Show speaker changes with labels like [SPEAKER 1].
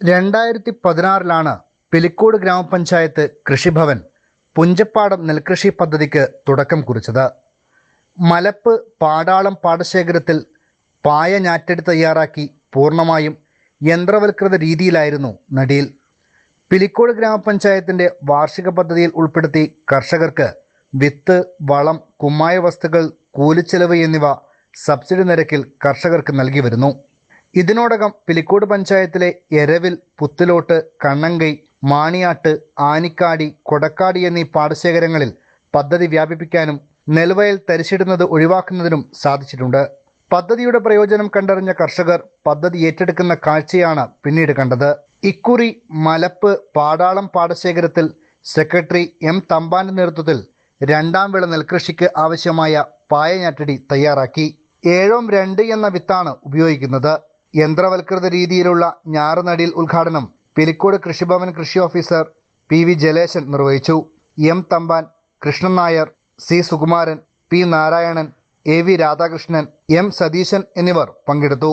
[SPEAKER 1] രണ്ടായിരത്തി പതിനാറിലാണ് പിലിക്കോട് ഗ്രാമപഞ്ചായത്ത് കൃഷിഭവൻ പുഞ്ചപ്പാടം നെൽകൃഷി പദ്ധതിക്ക് തുടക്കം കുറിച്ചത്. മലപ്പ് പാടാളം പാടശേഖരത്തിൽ പായ ഞാറ്റടി തയ്യാറാക്കി പൂർണമായും യന്ത്രവൽകൃത രീതിയിലായിരുന്നു നടിയിൽ പിലിക്കോട് ഗ്രാമപഞ്ചായത്തിന്റെ വാർഷിക പദ്ധതിയിൽ ഉൾപ്പെടുത്തി കർഷകർക്ക് വിത്ത് വളം കുമ്മായ വസ്തുക്കൾ കൂലിച്ചെലവ് എന്നിവ സബ്സിഡി നിരക്കിൽ കർഷകർക്ക് നൽകി വരുന്നു. ഇതിനോടകം പിലിക്കോട് പഞ്ചായത്തിലെ എരവിൽ പുത്തിലോട്ട് കണ്ണങ്കൈ മാണിയാട്ട് ആനിക്കാടി കൊടക്കാടി എന്നീ പാടശേഖരങ്ങളിൽ പദ്ധതി വ്യാപിപ്പിക്കാനും നെൽവയൽ തരിശിടുന്നത് ഒഴിവാക്കുന്നതിനും സാധിച്ചിട്ടുണ്ട്. പദ്ധതിയുടെ പ്രയോജനം കണ്ടറിഞ്ഞ കർഷകർ പദ്ധതി ഏറ്റെടുക്കുന്ന കാഴ്ചയാണ് പിന്നീട് കണ്ടത്. ഇക്കുറി മലപ്പ് പാടാളം പാടശേഖരത്തിൽ സെക്രട്ടറി എം തമ്പാന്റെ നേതൃത്വത്തിൽ രണ്ടാം വിള നെൽകൃഷിക്ക് ആവശ്യമായ പായഞ്ഞാറ്റടി തയ്യാറാക്കി. ഏഴോം രണ്ട് എന്ന വിത്താണ് ഉപയോഗിക്കുന്നത്. യന്ത്രവൽകൃത രീതിയിലുള്ള ഞാറുനടിയിൽ ഉദ്ഘാടനം പിലിക്കോട് കൃഷിഭവൻ കൃഷി ഓഫീസർ പി വി ജലേശൻ നിർവഹിച്ചു. M Thampan Krishnan Nair C Sukumaran P Narayanan A V Radhakrishnan M Satheesan എന്നിവർ പങ്കെടുത്തു.